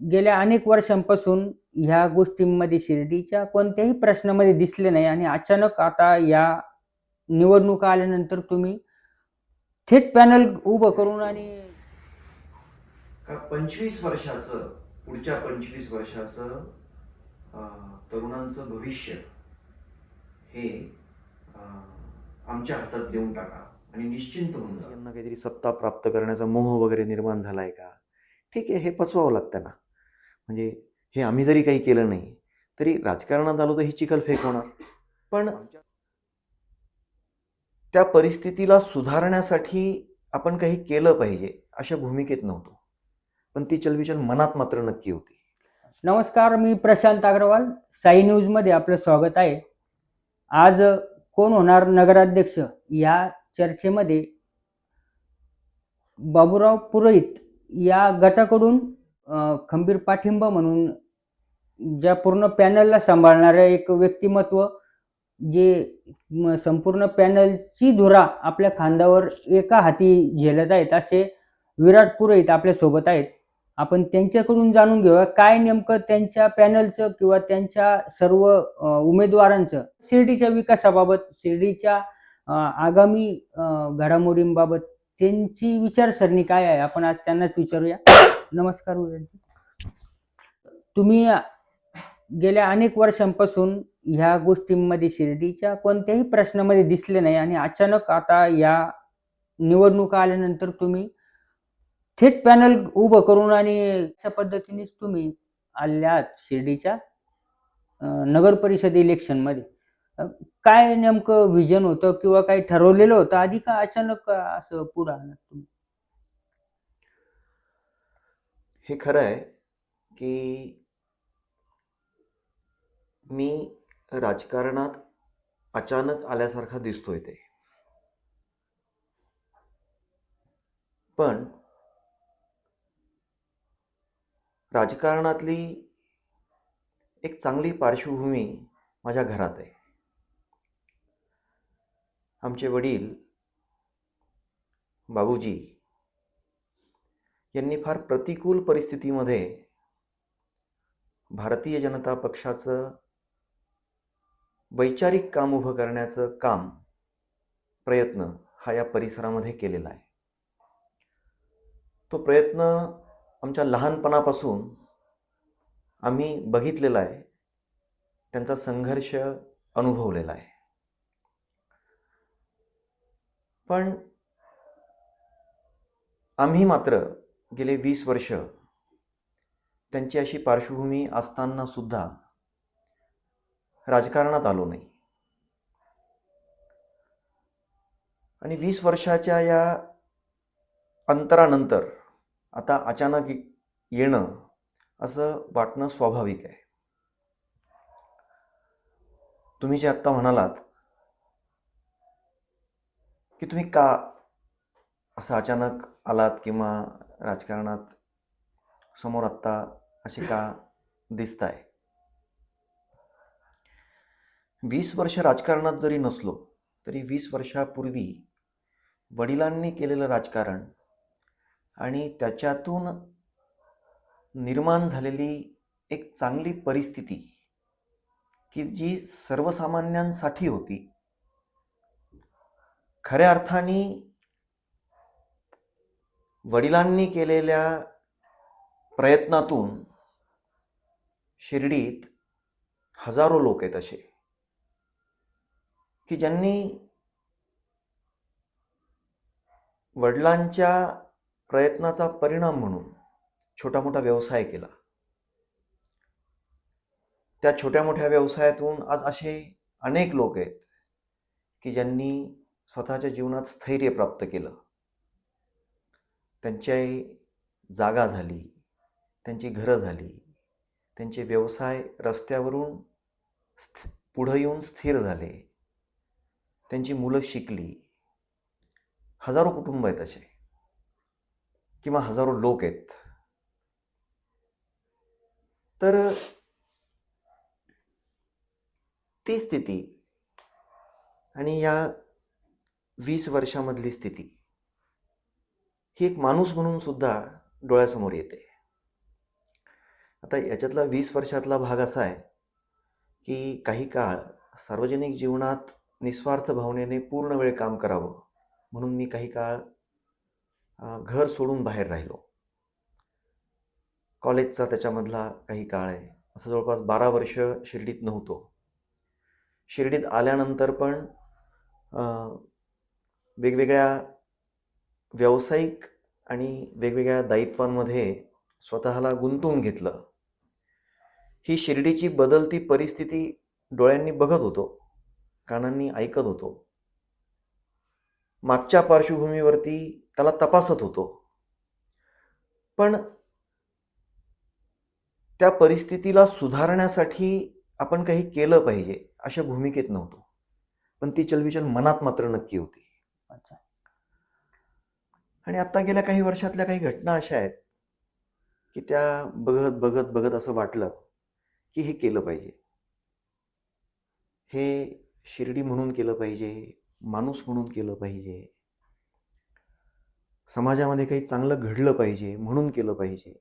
गेल्या अनेक वर्षांपासून ह्या गोष्टींमध्ये शिर्डीच्या कोणत्याही प्रश्नामध्ये दिसले नाही आणि अचानक आता या निवडणुका आल्यानंतर तुम्ही थेट पॅनल उभं करून आणि का पंचवीस वर्षाचं पुढच्या पंचवीस वर्षाचं अं, तरुणांचं भविष्य हे अं, आमच्या हातात देऊन टाका आणि निश्चिंत होऊन यांना काहीतरी सत्ता प्राप्त करण्याचा मोह वगैरे निर्माण झालाय का? ठीक आहे हे पचवावं लागतं ना. म्हणजे हे आम्ही जरी काही केलं नाही तरी राजकारणात आलो तर ही चिखल फेक होणार. पण त्या परिस्थितीला सुधारण्यासाठी आपण काही केलं पाहिजे अशा भूमिकेत नव्हतो. पण ती चलबिचल मनात मात्र नक्की होती. नमस्कार मी प्रशांत अग्रवाल. साई न्यूजमध्ये आपलं स्वागत आहे. आज कोण होणार नगराध्यक्ष या चर्चेमध्ये? बाबूराव पुरोहित या गटाकडून खंबीर पाठिंबा म्हणून ज्या पूर्ण पॅनलला सांभाळणाऱ्या एक व्यक्तिमत्व जे संपूर्ण पॅनलची धुरा आपल्या खांद्यावर एका हाती झेलत आहेत असे विराट पुरोहित आपल्यासोबत आहेत. आपण त्यांच्याकडून जाणून घेऊया काय नेमकं त्यांच्या पॅनलचं किंवा त्यांच्या सर्व उमेदवारांचं शिर्डीच्या विकासाबाबत शिर्डीच्या आगामी घडामोडींबाबत त्यांची विचारसरणी काय आहे? आपण आज त्यांनाच विचारूया. नमस्कार विराटजी तुम्ही गेल्या अनेक वर्षांपासून ह्या गोष्टींमध्ये शिर्डीच्या कोणत्याही प्रश्नामध्ये दिसले नाही आणि अचानक आता या निवडणुका आल्यानंतर तुम्ही थेट पॅनल उभं करून आणि अशा पद्धतीनेच तुम्ही आल्या शिर्डीच्या नगर परिषद इलेक्शनमध्ये. काय नेमकं विजन होतं किंवा काही ठरवलेलं होतं आधी का अचानक असं पुढं आलं तुम्ही? हे खरं आहे की मी राजकारणात अचानक आल्यासारखा दिसतोय ते. पण राजकारणातली एक चांगली पार्श्वभूमी माझ्या घरात आहे. आमचे वडील बाबूजी यांनी फार प्रतिकूल परिस्थितीमध्ये भारतीय जनता पक्षाचं वैचारिक काम उभं करण्याचं काम प्रयत्न हा या परिसरामध्ये केलेला आहे. तो प्रयत्न आमच्या लहानपणापासून आम्ही बघितलेला आहे. त्यांचा संघर्ष अनुभवलेला आहे. पण आम्ही मात्र गेले वीस वर्ष त्यांची अशी पार्श्वभूमी असताना सुद्धा राजकारणात आलो नाही. आणि वीस वर्षाच्या या अंतरानंतर आता अचानक येणं असं वाटणं स्वाभाविक आहे. तुम्ही जे आत्ता म्हणालात की तुम्ही का असं अचानक आलात किंवा राजकारणात समोर आत्ता असे का दिसताय? वीस वर्ष राजकारणात जरी नसलो तरी वीस वर्षापूर्वी वडिलांनी केलेलं राजकारण आणि त्याच्यातून निर्माण झालेली एक चांगली परिस्थिती की जी सर्वसामान्यांसाठी होती. खऱ्या अर्थाने वडिलांनी केलेल्या प्रयत्नातून शिर्डीत हजारो लोक आहेत असे की ज्यांनी वडिलांच्या प्रयत्नाचा परिणाम म्हणून छोटा मोठा व्यवसाय केला. त्या छोट्या मोठ्या व्यवसायातून आज असे अनेक लोक आहेत की ज्यांनी स्वतःच्या जीवनात स्थैर्य प्राप्त केलं. त्यांची जागा झाली त्यांची घरं झाली त्यांचे व्यवसाय रस्त्यावरून स्थ- पुढं येऊन स्थिर झाले. त्यांची मुलं शिकली. हजारो कुटुंब आहेत असे. किंवा हजारो लोक आहेत. तर ती स्थिती आणि या वीस वर्षामधली स्थिती ही एक माणूस म्हणून सुद्धा डोळ्यासमोर येते. आता याच्यातला वीस वर्षातला भाग असा आहे की काही काळ सार्वजनिक जीवनात निस्वार्थ भावनेने पूर्ण वेळ काम करावं म्हणून मी काही काळ घर सोडून बाहेर राहिलो. कॉलेजचा त्याच्यामधला काही काळ आहे. असं जवळपास बारा वर्ष शिर्डीत नव्हतो. शिर्डीत आल्यानंतर पण वेगवेगळ्या व्यावसायिक आणि वेगवेगळ्या दायित्वांमध्ये स्वतःला गुंतवून घेतलं. ही शिर्डीची बदलती परिस्थिती डोळ्यांनी बघत होतो कानांनी ऐकत होतो. मागच्या पार्श्वभूमीवरती त्याला तपासत होतो. पण त्या परिस्थितीला सुधारण्यासाठी आपण काही केलं पाहिजे अशा भूमिकेत नव्हतो. पण ती चलबिचल मनात मात्र नक्की होती. अच्छा. आणि आत्ता गेल्या काही वर्षातल्या काही घटना अशा आहेत की त्या बघत बघत बघत असं वाटलं की हे केलं पाहिजे. हे शिर्डी म्हणून केलं पाहिजे माणूस म्हणून केलं पाहिजे. समाजामध्ये काही चांगलं घडलं पाहिजे म्हणून केलं पाहिजे.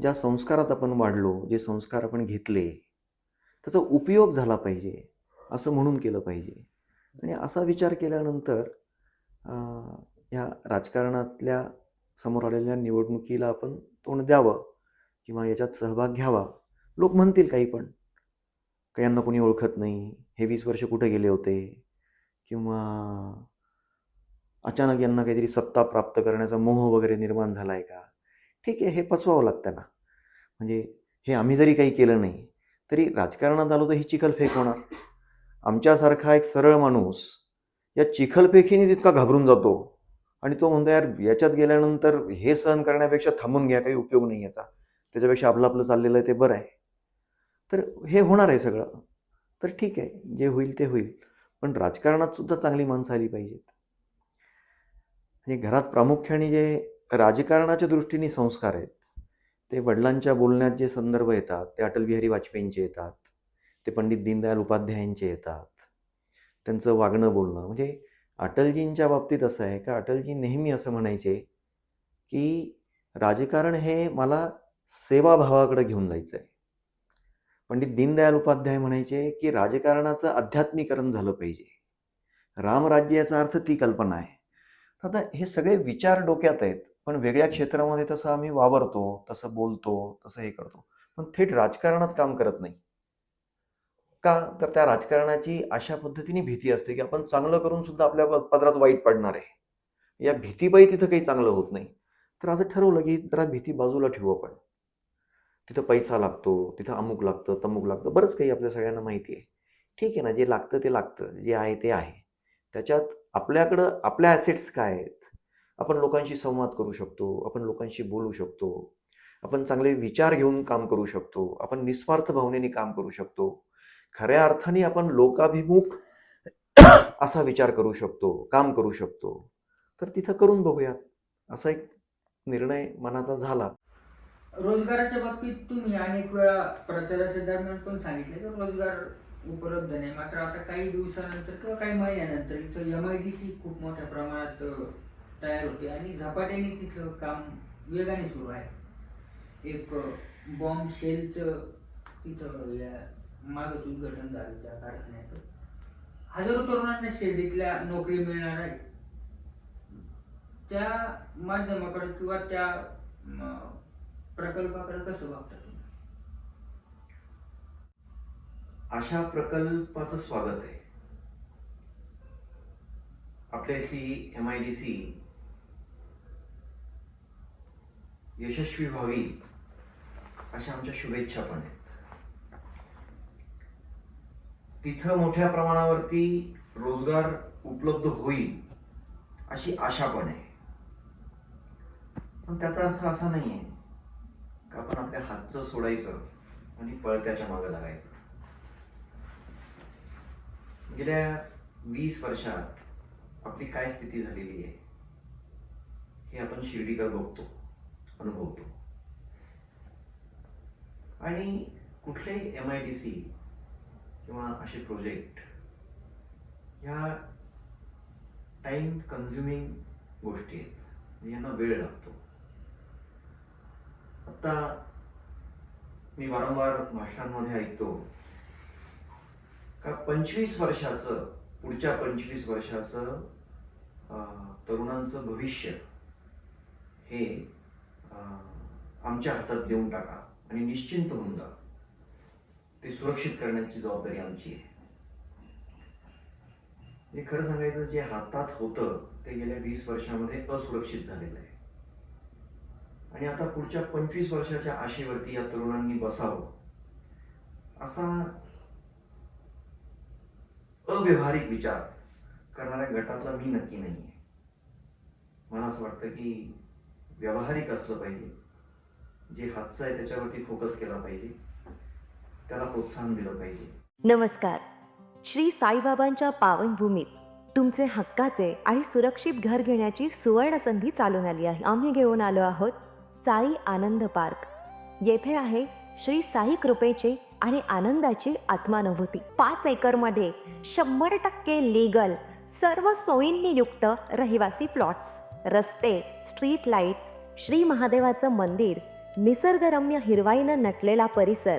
ज्या संस्कारात आपण वाढलो जे संस्कार आपण घेतले त्याचा उपयोग झाला पाहिजे असं म्हणून केलं पाहिजे. आणि असा विचार केल्यानंतर ह्या राजकारणातल्या समोर आलेल्या निवडणुकीला आपण तोंड द्यावं किंवा याच्यात सहभाग घ्यावा. लोक म्हणतील काही पण. का यांना कोणी ओळखत नाही. हे वीस वर्ष कुठे गेले होते? किंवा अचानक यांना काहीतरी सत्ता प्राप्त करण्याचा मोह वगैरे निर्माण झाला आहे का? ठीक आहे हे पचवावं लागतं ना. म्हणजे हे आम्ही जरी काही केलं नाही तरी राजकारणात आलो तर ही चिखलफेक होणार. आमच्यासारखा एक सरळ माणूस या चिखलफेकीने तितका घाबरून जातो. आणि तो म्हणतो यार याच्यात गेल्यानंतर हे सहन करण्यापेक्षा थांबून घ्या काही उपयोग नाही याचा. त्याच्यापेक्षा आपलं आपलं चाललेलं आहे ते बरं आहे. तर हे होणार आहे सगळं. तर ठीक आहे जे होईल ते होईल. पण राजकारणात सुद्धा चांगली माणसं आली पाहिजेत. म्हणजे घरात प्रामुख्याने जे राजकारणाच्या दृष्टीने संस्कार आहेत ते वडिलांच्या बोलण्यात जे संदर्भ येतात ते अटलबिहारी वाजपेयींचे येतात ते पंडित दीनदयाल उपाध्यायांचे येतात त्यांचं वागणं बोलणं. म्हणजे अटलजींच्या बाबतीत असं आहे का? अटलजी नेहमी असं म्हणायचे की राजकारण हे मला सेवाभावाकडे घेऊन जायचं आहे पंडित दीनदयाल उपाध्याय म्हणायचे की राजकारणाचं अध्यात्मीकरण झालं पाहिजे. रामराज्य याचा अर्थ ती कल्पना आहे. आता हे सगळे विचार डोक्यात आहेत पण वेगळ्या क्षेत्रामध्ये तसं आम्ही वावरतो तसं बोलतो तसं हे करतो. पण थेट राजकारणात काम करत नाही. का? तर त्या राजकारणाची अशा पद्धतीने भीती असते की आपण चांगलं करून सुद्धा आपल्या पदरात वाईट पडणार आहे. या भीतीबाई तिथं काही चांगलं होत नाही. तर असं ठरवलं की जरा भीती बाजूला ठेवू आपण. तिथं पैसा लागतो तिथं अमुक लागतं तमुक लागतं बरंच काही आपल्या सगळ्यांना माहिती आहे. ठीक आहे ना जे लागतं ते लागतं जे आहे ते आहे. त्याच्यात आपल्याकडं आपल्या ॲसेट्स काय आहेत? आपण लोकांशी संवाद करू शकतो आपण लोकांशी बोलू शकतो. आपण चांगले विचार घेऊन काम करू शकतो. आपण निस्वार्थ भावनेने काम करू शकतो. खऱ्या अर्थाने आपण लोकाभिमुख असा विचार करू शकतो काम करू शकतो. तर तिथं करून बघूयात. असा एक निर्णय मनाचा झाला. रोजगाराच्या बाबतीत तुम्ही अनेक वेळा प्रचाराच्या दरम्यान पण सांगितले की रोजगार उपलब्ध नाही. मात्र आता काही दिवसानंतर किंवा काही महिन्यानंतर इथं एम आय डी सी खूप मोठ्या प्रमाणात तयार होते आणि झपाट्याने तिथलं काम वेगाने सुरू आहे. एक बॉम्ब शेलचं तिथं या मागच उद्घाटन झालं त्या कारखान्याचं. हजारो तरुणांना शिर्डीतल्या नोकरी मिळणार आहे. त्या माध्यमाकडे किंवा त्या प्रकल्पाकडे कसं वागतात अशा प्रकल्पाचं स्वागत आहे. आपल्या इथली एम आय डी सी यशस्वी व्हावी अशा आमच्या शुभेच्छा पण आहेत. तिथं मोठ्या प्रमाणावरती रोजगार उपलब्ध होईल अशी आशा पण आहे. पण त्याचा अर्थ असा नाही आहे का आपण आपल्या हातचं सोडायचं आणि पळत्याच्या मागे लागायचं. गेल्या वीस वर्षात आपली काय स्थिती झालेली आहे हे आपण शिर्डीकर बघतो अनुभवतो. आणि कुठलेही एम आय डी सी किंवा असे प्रोजेक्ट ह्या टाइम कन्झ्युमिंग गोष्टी आहेत. म्हणजे यांना वेळ लागतो. आता मी वारंवार भाषणांमध्ये ऐकतो का पंचवीस वर्षाचं पुढच्या पंचवीस वर्षाचं तरुणांचं भविष्य हे आमच्या हातात देऊन टाका आणि निश्चिंत होऊन जा. ते सुरक्षित करण्याची जबाबदारी आमची आहे. हे खरं सांगायचं जे हातात होतं ते गेल्या वीस वर्षामध्ये असुरक्षित झालेलं आहे. आणि आता पुढच्या पंचवीस वर्षाच्या आशेवरती या तरुणांनी बसावं असा अव्यवहारिक विचार करणाऱ्या गटातला मी नक्की नाही आहे मला असं वाटतं की व्यावहारिक असलं पाहिजे जे हातचं आहे त्याच्यावरती फोकस केला पाहिजे. त्याला प्रोत्साहन दिलं पाहिजे. नमस्कार. श्री साईबाबांच्या पावनभूमीत तुमचे हक्काचे आणि सुरक्षित घर घेण्याची सुवर्ण संधी चालून आली आहे. आम्ही घेऊन आलो आहोत साई आनंद पार्क. येथे आहे श्री साई कृपेचे आणि आनंदाची आत्मानुभूती. पाच एकरमध्ये शंभर टक्के लीगल सर्व सोयींनी युक्त रहिवासी प्लॉट्स रस्ते स्ट्रीट लाईट्स श्री महादेवाचं मंदिर निसर्गरम्य हिरवाईनं नटलेला परिसर